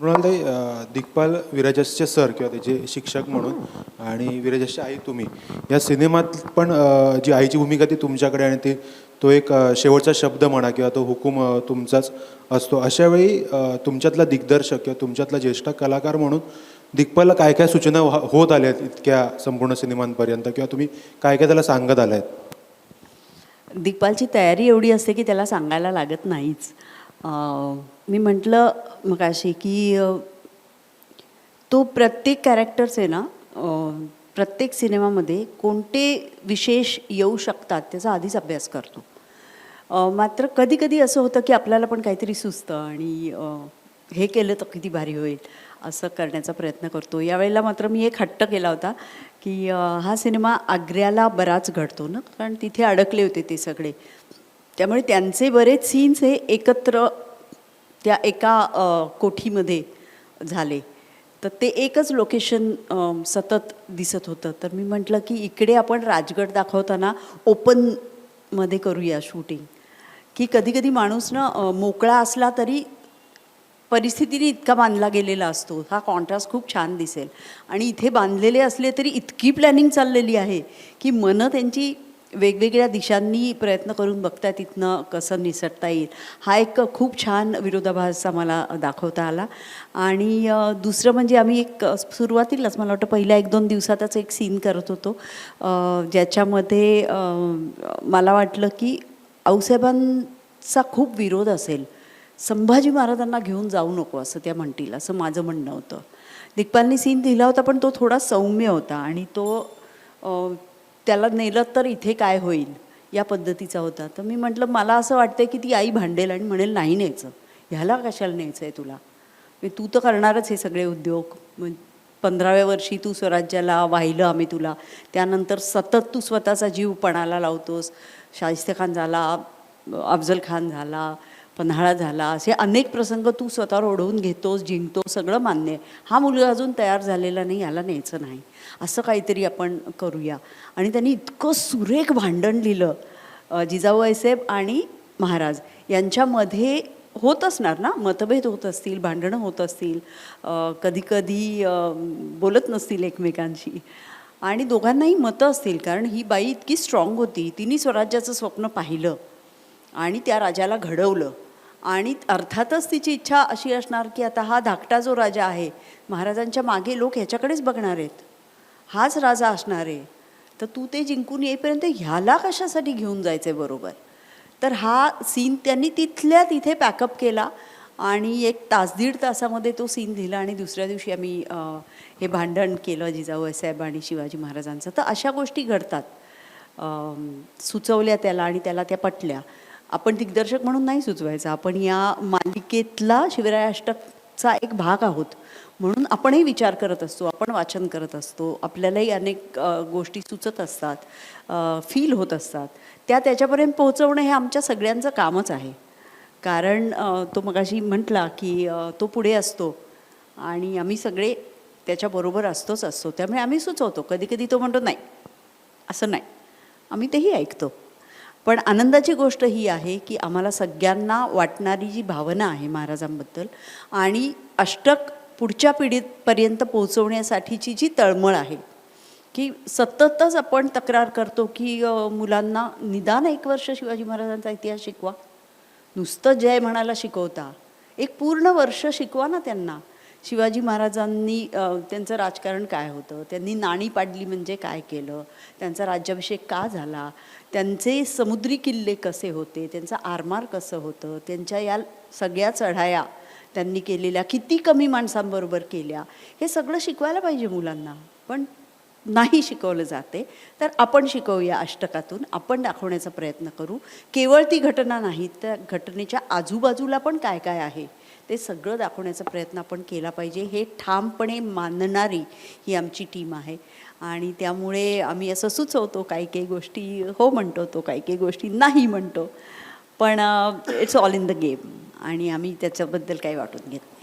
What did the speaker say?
Mrinaltai Digpal विराजसचे sir किंवा त्याचे शिक्षक म्हणून आणि विराजसची आई तुम्ही. या सिनेमात पण जी आईची भूमिका ती तुमच्याकडे आणि ती तो एक शेवटचा शब्द म्हणा किंवा तो हुकूम तुमचाच असतो. अशावेळी तुमच्यातला दिग्दर्शक किंवा तुमच्यातला ज्येष्ठ कलाकार म्हणून दिग्पालला काय काय सूचना होत आल्या आहेत इतक्या संपूर्ण सिनेमांपर्यंत किंवा तुम्ही काय काय त्याला सांगत आलायत? दिग्पालची तयारी एवढी असते की त्याला सांगायला लागत नाहीच. मी म्हटलं मग अशी की तो प्रत्येक कॅरेक्टर्स आहे ना प्रत्येक सिनेमामध्ये कोणते विशेष येऊ शकतात त्याचा आधीच अभ्यास करतो. मात्र कधी कधी असं होतं की आपल्याला पण काहीतरी सुचतं आणि हे केलं तर किती भारी होईल असं करण्याचा प्रयत्न करतो. यावेळेला मात्र मी एक हट्ट केला होता की हा सिनेमा आग्र्याला बराच घडतो ना कारण तिथे अडकले होते ते सगळे. त्यामुळे त्यांचे बरेच सीन्स हे एकत्र त्या एका कोठीमध्ये झाले. तर ते एकच लोकेशन सतत दिसत होतं. तर मी म्हटलं की इकडे आपण राजगड दाखवताना ओपनमध्ये करूया शूटिंग की कधी कधी माणूस ना मोकळा असला तरी परिस्थितीने इतका बांधला गेलेला असतो. हा कॉन्ट्रास्ट खूप छान दिसेल. आणि इथे बांधलेले असले तरी इतकी प्लॅनिंग चाललेली आहे की मनं त्यांची वेगवेगळ्या दिशांनी प्रयत्न करून बघता तिथनं कसं निसटता येईल. हा एक खूप छान विरोधाभास आम्हाला दाखवता आला. आणि दुसरं म्हणजे आम्ही एक सुरुवातीलाच मला वाटतं पहिल्या एक दोन दिवसातच एक सीन करत होतो. ज्याच्यामध्ये मला वाटलं की आऊसाहेबांचा खूप विरोध असेल. संभाजी महाराजांना घेऊन जाऊ नको असं त्या म्हणतील असं माझं म्हणणं होतं. दिग्पालनी सीन दिला होता पण तो थोडा सौम्य होता आणि तो त्याला नेलं तर इथे काय होईल? या पद्धतीचा होता. तर मी म्हटलं मला असं वाटतं की ती आई भांडेल आणि म्हणेल नाही न्यायचं. ह्याला कशाला न्यायचं आहे तुला? मी तू तर करणारच हे सगळे उद्योग. मग पंधराव्या वर्षी तू स्वराज्याला वाहिलं आम्ही तुला. त्यानंतर सतत तू स्वतःचा जीव पणाला लावतोस. शाहिस्ते खान झाला अफजल खान झाला पन्हाळा झाला असे अनेक प्रसंग तू स्वतःवर ओढवून घेतोस जिंकतोस सगळं मान्य आहे. हा मुलगा अजून तयार झालेला नाही याला न्यायचं नाही. असं काहीतरी आपण करूया. आणि त्यांनी इतकं सुरेख भांडण लिहिलं अ, जिजाऊ आणि महाराज. यांच्यामध्ये होत असणार ना? मतभेद होत असतील भांडणं होत असतील कधीकधी बोलत नसतील एकमेकांशी. आणि दोघांनाही मतं असतील कारण ही बाई इतकी स्ट्रॉंग होती. तिने स्वराज्याचं स्वप्न पाहिलं आणि त्या राजाला घडवलं. आणि अर्थातच तिची इच्छा अशी असणार की आता हा धाकटा जो राजा आहे महाराजांच्या मागे लोक ह्याच्याकडेच बघणार आहेत. हाच राजा असणार आहे. तर तू ते जिंकून येईपर्यंत ह्याला कशासाठी घेऊन जायचं आहे बरोबर? तर हा सीन त्यांनी तिथल्या तिथे पॅकअप केला आणि एक तास दीड तासामध्ये तो सीन दिला आणि दुसऱ्या दिवशी आम्ही हे भांडण केलं जिजाऊ साहेब आणि शिवाजी महाराजांचं. तर अशा गोष्टी घडतात. सुचवल्या त्याला आणि त्याला त्या पटल्या. आपण दिग्दर्शक म्हणून नाही सुचवायचं. आपण या मालिकेतला शिवराय अष्टकचा एक भाग आहोत. म्हणून आपणही विचार करत असतो आपण वाचन करत असतो आपल्यालाही अनेक गोष्टी सुचत असतात फील होत असतात. त्या त्याच्यापर्यंत पोहोचवणं हे आमच्या सगळ्यांचं कामच आहे. कारण तो मगाशी म्हटला की तो पुढे असतो आणि आम्ही सगळे त्याच्याबरोबर असतोच असतो. त्यामुळे आम्ही सुचवतो. कधी कधी तो म्हणतो नाही असं नाही. आम्ही तेही ऐकतो. पण आनंदाची गोष्ट ही आहे की आम्हाला सगळ्यांना वाटणारी जी भावना आहे महाराजांबद्दल आणि अष्टक पुढच्या पिढीपर्यंत पोहोचवण्यासाठीची जी तळमळ आहे की सततच आपण तक्रार करतो की मुलांना निदान एक वर्ष शिवाजी महाराजांचा इतिहास शिकवा. नुसतं जय म्हणायला शिकवता. एक पूर्ण वर्ष शिकवा ना त्यांना. शिवाजी महाराजांनी त्यांचं राजकारण काय होतं? त्यांनी नाणी पाडली म्हणजे काय केलं? त्यांचा राज्याभिषेक का झाला? त्यांचे समुद्री किल्ले कसे होते? त्यांचं आरमार कसं होतं? त्यांच्या या सगळ्या चढाया त्यांनी केलेल्या किती कमी माणसांबरोबर केल्या? हे सगळं शिकवायला पाहिजे मुलांना. पण नाही शिकवलं जाते. तर आपण शिकवूया अष्टकातून. आपण दाखवण्याचा प्रयत्न करू. केवळ ती घटना नाही तर घटनेच्या आजूबाजूला पण काय काय आहे? ते सगळं दाखवण्याचा प्रयत्न आपण केला पाहिजे. हे ठामपणे मानणारी ही आमची टीम आहे. आणि त्यामुळे आम्ही असं सुचवतो काही काही गोष्टी हो म्हणतो तो काही काही गोष्टी नाही म्हणतो. पण it's all in the game आणि आम्ही त्याच्याबद्दल काही वाटून घेत नाही.